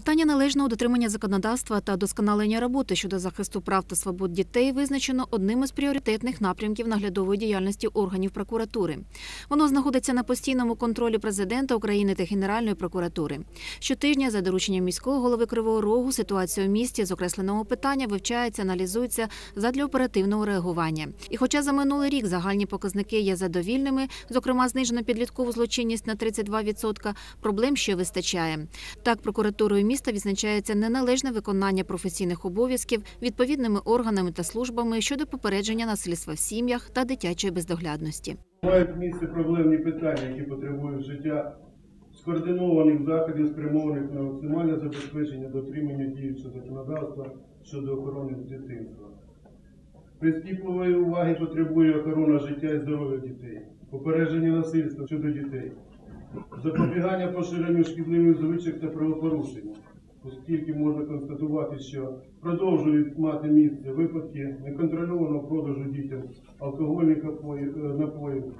Питання належного дотримання законодавства та досконалення роботи щодо захисту прав та свобод дітей визначено одним із пріоритетних напрямків наглядової діяльності органів прокуратури. Воно знаходиться на постійному контролі президента України та Генеральної прокуратури. Щотижня, за дорученням міського голови Кривого Рогу, ситуація у місті з окресленого питання вивчається, аналізується задля оперативного реагування. І хоча за минулий рік загальні показники є задовільними, зокрема знижено підліткову злочинність на 32%, проблем ще вистачає. Так, прокуратурою міста відзначається неналежне виконання професійних обов'язків відповідними органами та службами щодо попередження насильства в сім'ях та дитячої бездоглядності. Мають місце проблемні питання, які потребують вжиття скоординованих заходів, спрямованих на максимальне забезпечення дотримання діючого законодавства щодо охорони дитинства. Прискіпливої уваги потребує охорона життя і здоров'я дітей, попередження насильства щодо дітей, запобігання поширенню шкідливих звичок та правопорушень, оскільки можна констатувати, що продовжують мати місце випадки неконтрольованого продажу дітям алкогольних напоїв, е,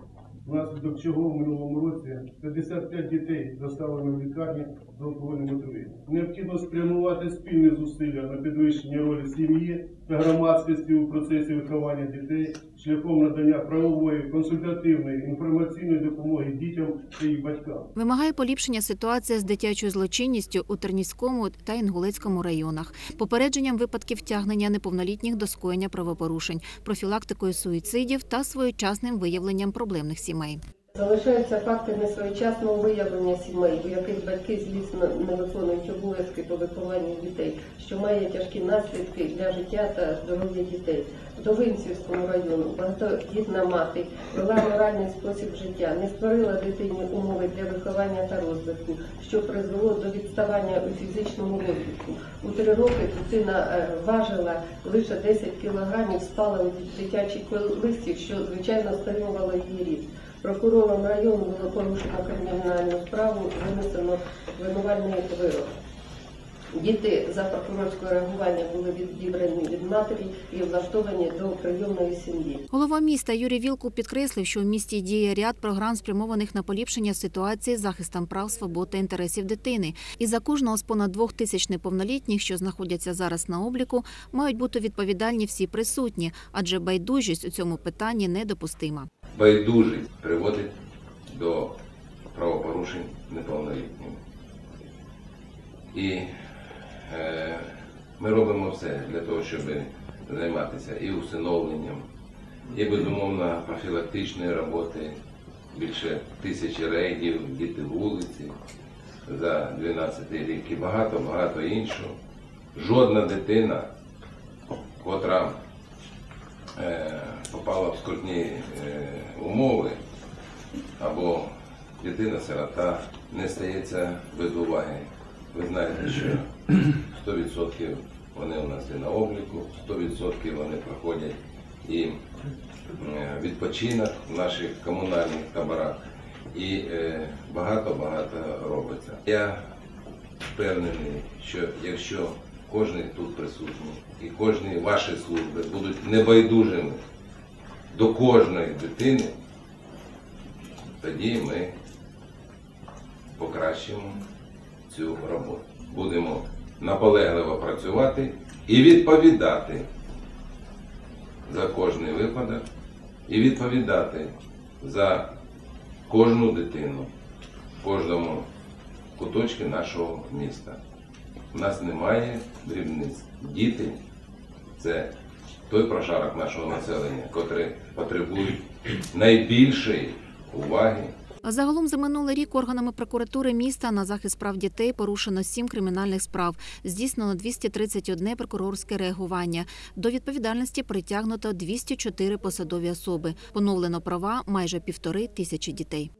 внаслідок чого в минулому році 55 дітей доставлено в лікарні з алкогольним отруєнням. Необхідно спрямувати спільні зусилля на підвищення ролі сім'ї та громадськості у процесі виховання дітей шляхом надання правової, консультативної, інформаційної допомоги дітям та їх батькам. Вимагає поліпшення ситуація з дитячою злочинністю у Тернівському та Інгулецькому районах, попередженням випадків втягнення неповнолітніх до скоєння правопорушень, профілактикою суїцидів та своєчасним виявленням проблемних сімей. Залишаються факти несвоєчасного виявлення сімей, у яких батьки злісно не виконують обов'язки по вихованню дітей, що має тяжкі наслідки для життя та здоров'я дітей. В Довинцівському району багатодітна мати вела моральний спосіб життя, не створила дитині умови для виховання та розвитку, що призвело до відставання у фізичному розвитку. У три роки дитина е, важила лише 10 кілограмів, спала у дитячій колисці, що звичайно стримувало її ріст. Прокурором району було порушено кримінальну справу, винесено винувальний вирок. Діти за прокурорського реагування були відібрані від матері і влаштовані до прийомної сім'ї. Голова міста Юрій Вілкул підкреслив, що в місті діє ряд програм, спрямованих на поліпшення ситуації з захистом прав, свобод та інтересів дитини. І за кожного з понад двох тисяч неповнолітніх, що знаходяться зараз на обліку, мають бути відповідальні всі присутні, адже байдужість у цьому питанні недопустима. Байдужість приводить до правопорушень неповнолітнім. І е, ми робимо все для того, щоб займатися і усиновленням, і безумовно профілактичної роботи. Більше тисячі рейдів, діти вулиці за 12 рік і багато-багато іншого. Жодна дитина, котра попала в скрутні е, умови, або дитина-сирота не стається без уваги. Ви знаєте, що 100% вони у нас і на обліку, 100% вони проходять і е, відпочинок в наших комунальних таборах. І е, багато-багато робиться. Я впевнений, що якщо кожен тут присутній і кожні ваші служби будуть небайдужими до кожної дитини, тоді ми покращимо цю роботу. Будемо наполегливо працювати і відповідати за кожний випадок, і відповідати за кожну дитину кожному куточку нашого міста. У нас немає дрібниць. Діти це той прошарок нашого населення, котрий потребує найбільшої уваги. Загалом за минулий рік органами прокуратури міста на захист прав дітей порушено сім кримінальних справ, здійснено 231 прокурорське реагування. До відповідальності притягнуто 204 посадові особи. Поновлено права майже півтори тисячі дітей.